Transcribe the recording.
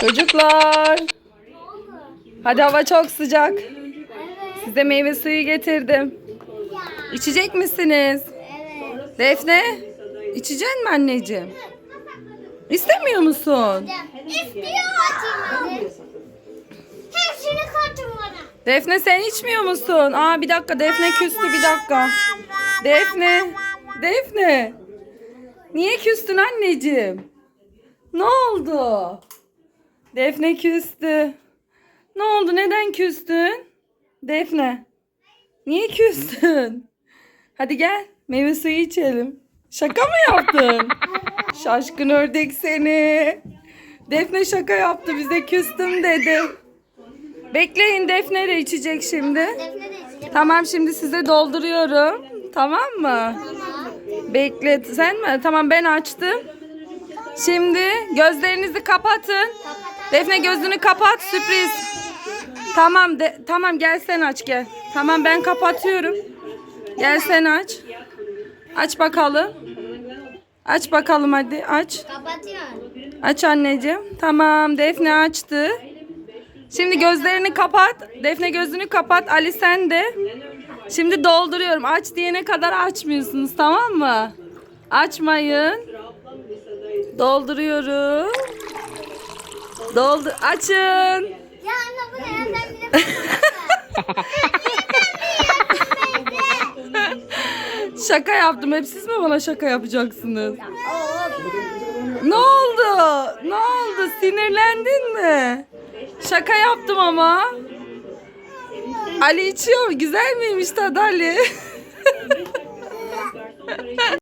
Çocuklar. Hadi hava çok sıcak. Size meyve suyu getirdim. İçecek misiniz? Evet. Defne, içecek mi anneciğim? İstemiyor musun? İstiyor. Katayım hadi. Hepsini katın bana. Defne sen içmiyor musun? Aa bir dakika Defne küstü bir dakika. Defne, Defne. Niye küstün anneciğim? Ne oldu? Defne küstü. Ne oldu? Neden küstün? Defne. Niye küstün? Hadi gel meyve suyu içelim. Şaka mı yaptın? Şaşkın ördek seni. Defne şaka yaptı bize küstüm dedi. Bekleyin Defne de içecek şimdi. Defne de içecek. Tamam şimdi size dolduruyorum. Tamam mı? Bekle sen mi? Tamam ben açtım. Şimdi gözlerinizi kapatın. Defne gözünü kapat sürpriz. Tamam de, tamam gel sen aç gel. Tamam ben kapatıyorum. Gel sen aç. Aç bakalım. Aç bakalım hadi aç. Kapatıyorum. Aç anneciğim. Tamam Defne açtı. Şimdi gözlerini kapat. Defne gözünü kapat. Ali sen de. Şimdi dolduruyorum. Aç diyene kadar açmıyorsunuz tamam mı? Açmayın. Dolduruyorum. Doldu. Açın. Ya anne bu ne? ya? Sen bir de Şaka yaptım. Hep siz mi bana şaka yapacaksınız? Ne oldu? Ne oldu? Sinirlendin mi? Şaka yaptım ama. Ali içiyor. Güzel miymiş tadı Ali?